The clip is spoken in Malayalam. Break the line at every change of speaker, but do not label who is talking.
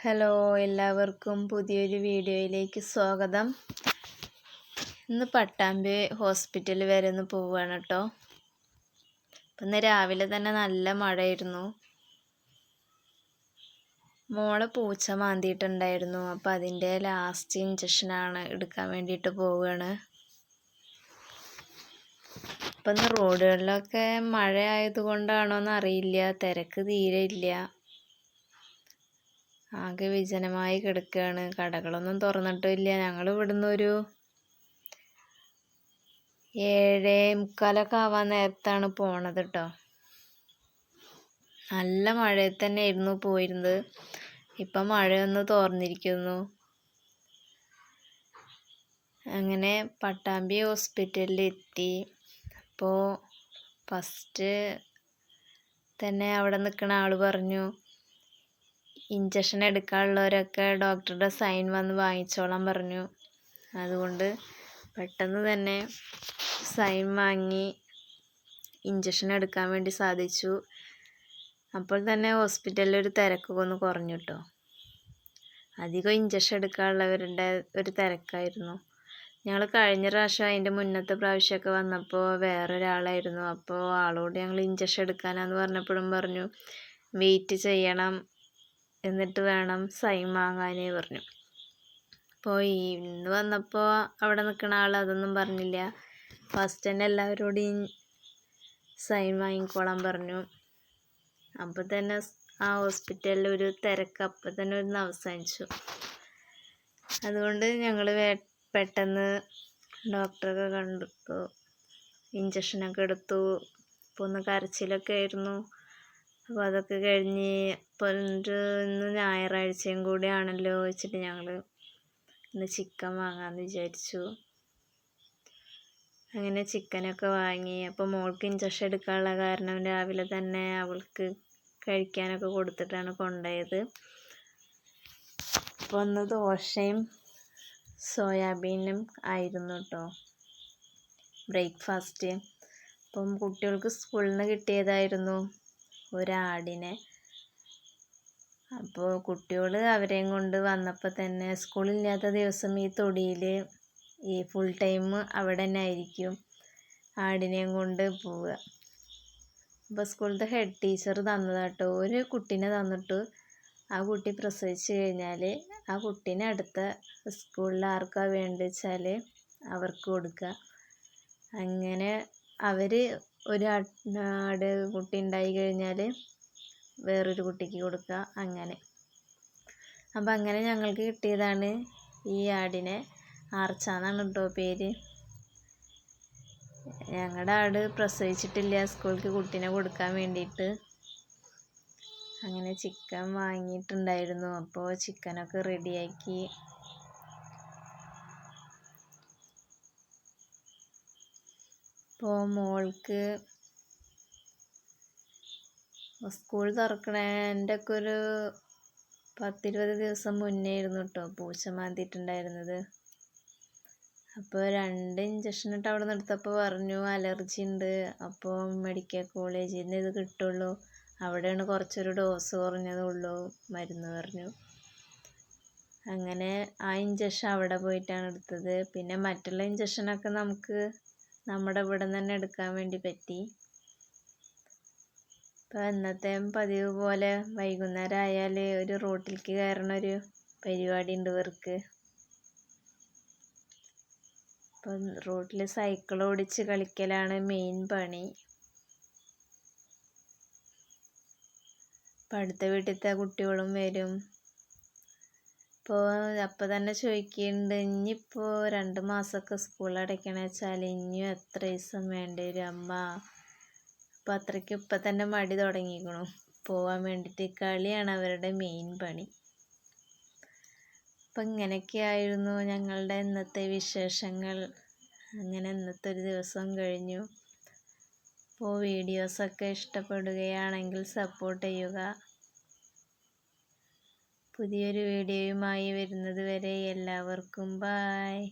ഹലോ എല്ലാവർക്കും പുതിയൊരു വീഡിയോയിലേക്ക് സ്വാഗതം. ഇന്ന് പട്ടാമ്പി ഹോസ്പിറ്റൽ വരെ ഒന്ന് പോവുകയാണ് കേട്ടോ. ഇന്ന് രാവിലെ തന്നെ നല്ല മഴയായിരുന്നു. മോളെ പൂച്ച മാന്തിയിട്ടുണ്ടായിരുന്നു. അപ്പം അതിന്റെ ലാസ്റ്റ് ഇഞ്ചക്ഷനാണ് എടുക്കാൻ വേണ്ടിയിട്ട് പോവുകയാണ് അപ്പം ഇന്ന് റോഡുകളിലൊക്കെ മഴ ആയതുകൊണ്ടാണോ എന്നറിയില്ല തിരക്ക് തീരെ ഇല്ല. ആകെ വിജനമായി കിടക്കുകയാണ് കടകളൊന്നും തുറന്നിട്ടില്ല ഞങ്ങൾ ഇവിടുന്ന് ഒരു ഏഴേ മുക്കാലൊക്കെ ആവാൻ നേരത്താണ് പോണത് കേട്ടോ നല്ല മഴയിൽ ആയിരുന്നു പോയിരുന്നത്. ഇപ്പം മഴയൊന്ന് തോർന്നിരിക്കുന്നു. അങ്ങനെ പട്ടാമ്പി ഹോസ്പിറ്റലിൽ എത്തി അപ്പോൾ ഫസ്റ്റ് തന്നെ അവിടെ നിൽക്കുന്ന ആൾ പറഞ്ഞു ഇഞ്ചക്ഷൻ എടുക്കാനുള്ളവരൊക്കെ ഡോക്ടറുടെ സൈൻ വന്ന് വാങ്ങിച്ചോളാൻ പറഞ്ഞു. അതുകൊണ്ട് പെട്ടെന്ന് തന്നെ സൈൻ വാങ്ങി ഇഞ്ചക്ഷൻ എടുക്കാൻ വേണ്ടി സാധിച്ചു. അപ്പോൾ തന്നെ ഹോസ്പിറ്റലിൽ ഒരു തിരക്കൊക്കെ ഒന്ന് കുറഞ്ഞു കേട്ടോ അധികം ഇഞ്ചക്ഷൻ എടുക്കാനുള്ളവരുടെ ഒരു തിരക്കായിരുന്നു. ഞങ്ങൾ കഴിഞ്ഞ പ്രാവശ്യം അതിന്റെ മുന്നത്തെ പ്രാവശ്യമൊക്കെ വന്നപ്പോൾ വേറൊരാളായിരുന്നു. അപ്പോൾ ആളോട് ഞങ്ങൾ ഇഞ്ചക്ഷൻ എടുക്കാനാന്ന് പറഞ്ഞപ്പോഴും പറഞ്ഞു വെയിറ്റ് ചെയ്യണം. എന്നിട്ട് വേണം സൈൻ വാങ്ങാനേ പറഞ്ഞു. അപ്പോൾ ഇന്ന് വന്നപ്പോൾ അവിടെ നിൽക്കുന്ന ആൾ അതൊന്നും പറഞ്ഞില്ല. ഫസ്റ്റ് തന്നെ എല്ലാവരോടും സൈൻ വാങ്ങിക്കോളാൻ പറഞ്ഞു. അപ്പോൾ തന്നെ ആ ഹോസ്പിറ്റലിൽ ഒരു തിരക്ക് അപ്പം തന്നെ ഒന്ന് അവസാനിച്ചു. അതുകൊണ്ട് ഞങ്ങൾ പെട്ടെന്ന് ഡോക്ടറൊക്കെ കണ്ടു. ഇഞ്ചക്ഷനൊക്കെ എടുത്തു. ഇപ്പോൾ ഒന്ന് കരച്ചിലൊക്കെ ആയിരുന്നു. അപ്പോൾ അതൊക്കെ കഴിഞ്ഞ് പതിനഞ്ച് ഇന്ന് ഞായറാഴ്ചയും കൂടിയാണല്ലോ വെച്ചിട്ട് ഞങ്ങൾ ഇന്ന് ചിക്കൻ വാങ്ങാമെന്ന് വിചാരിച്ചു. അങ്ങനെ ചിക്കനൊക്കെ വാങ്ങി. അപ്പോൾ മോൾക്ക് ഇഞ്ചക്ഷൻ എടുക്കാനുള്ള കാരണം രാവിലെ തന്നെ അവൾക്ക് കഴിക്കാനൊക്കെ കൊടുത്തിട്ടാണ് കൊണ്ടുപോയത് അപ്പോൾ ഒന്ന് ദോശയും സോയാബീനും ആയിരുന്നു കേട്ടോ ബ്രേക്ക്ഫാസ്റ്റ്. അപ്പം കുട്ടികൾക്ക് സ്കൂളിൽ നിന്ന് കിട്ടിയതായിരുന്നു. ഒരാടിനെ. അപ്പോൾ കുട്ടികൾ അവരെയും കൊണ്ട് വന്നപ്പോൾ തന്നെ സ്കൂളില്ലാത്ത ദിവസം ഈ തൊടിയിൽ ഈ ഫുൾ ടൈം അവിടെ തന്നെ ആയിരിക്കും ആടിനെയും കൊണ്ട് പോവുക. അപ്പോൾ സ്കൂളിലത്തെ ഹെഡ് ടീച്ചർ തന്നതാട്ടോ. ഒരു കുട്ടീനെ തന്നിട്ട് ആ കുട്ടി പ്രസവിച്ച് കഴിഞ്ഞാൽ ആ കുട്ടീനെ അടുത്ത സ്കൂളിൽ ആർക്കാണ് വേണ്ടത് വെച്ചാൽ അവർക്ക് കൊടുക്കുക. അങ്ങനെ അവർ ഒരു ആട് കുട്ടി ഉണ്ടായി കഴിഞ്ഞാൽ വേറൊരു കുട്ടിക്ക് കൊടുക്കുക അങ്ങനെ. അപ്പം അങ്ങനെ ഞങ്ങൾക്ക് കിട്ടിയതാണ് ഈ ആടിനെ ആർച്ചാന്നാണ് കേട്ടോ പേര്. ഞങ്ങളുടെ ആട് പ്രസവിച്ചിട്ടില്ല സ്കൂളിലേക്ക് കുട്ടീനെ കൊടുക്കാൻ വേണ്ടിയിട്ട് അങ്ങനെ ചിക്കൻ വാങ്ങിയിട്ടുണ്ടായിരുന്നു അപ്പോൾ ചിക്കനൊക്കെ റെഡിയാക്കി. ഇപ്പോൾ മോൾക്ക് സ്കൂൾ തുറക്കണേന്റെ ഒക്കെ ഒരു പത്തിരുപത് ദിവസം മുന്നേ ആയിരുന്നു കേട്ടോ പൂച്ച മാന്തിയിട്ടുണ്ടായിരുന്നത്. അപ്പോൾ രണ്ട് ഇഞ്ചക്ഷൻ ഇട്ട് അവിടെ നിന്ന് എടുത്തപ്പോൾ പറഞ്ഞു അലർജി ഉണ്ട് അപ്പോൾ മെഡിക്കൽ കോളേജിൽ നിന്ന് ഇത് കിട്ടുള്ളൂ. അവിടെയാണ് കുറച്ചൊരു ഡോസ് കുറഞ്ഞതുള്ളൂ മരുന്ന് പറഞ്ഞു. അങ്ങനെ ആ ഇഞ്ചക്ഷൻ അവിടെ പോയിട്ടാണ് എടുത്തത്. പിന്നെ മറ്റുള്ള ഇഞ്ചക്ഷനൊക്കെ നമുക്ക് നമ്മുടെ ഇവിടെ നിന്ന് തന്നെ എടുക്കാൻ വേണ്ടി പറ്റി. ഇപ്പോൾ ഇന്നത്തെ പതിവ് പോലെ വൈകുന്നേരം ആയാൽ ഒരു റോട്ടിലേക്ക് കയറണ ഒരു പരിപാടി ഉണ്ട് ഇവർക്ക്. ഇപ്പം റോട്ടിൽ സൈക്കിൾ ഓടിച്ച് കളിക്കലാണ് മെയിൻ പണി. ഇപ്പം അടുത്ത വീട്ടിലത്തെ കുട്ടികളും വരും. ഇപ്പോൾ അപ്പം തന്നെ ചോദിക്കുന്നുണ്ട് ഇനിയിപ്പോൾ രണ്ട് മാസമൊക്കെ സ്കൂൾ അടയ്ക്കണ വെച്ചാൽ ഇനിയും എത്ര ദിവസം വേണ്ടി വരും? അമ്മ അപ്പം അത്രയ്ക്ക് ഇപ്പം തന്നെ മടി തുടങ്ങിക്കണു. പോവാൻ വേണ്ടിയിട്ട് കളിയാണ് അവരുടെ മെയിൻ പണി. അപ്പം ഇങ്ങനെയൊക്കെയായിരുന്നു ഞങ്ങളുടെ ഇന്നത്തെ വിശേഷങ്ങൾ. അങ്ങനെ ഇന്നത്തെ ഒരു ദിവസം കഴിഞ്ഞു. അപ്പോൾ വീഡിയോസൊക്കെ ഇഷ്ടപ്പെടുകയാണെങ്കിൽ സപ്പോർട്ട് ചെയ്യുക. പുതിയൊരു വീഡിയോയുമായി വരുന്നത് വരെ എല്ലാവർക്കും ബായ്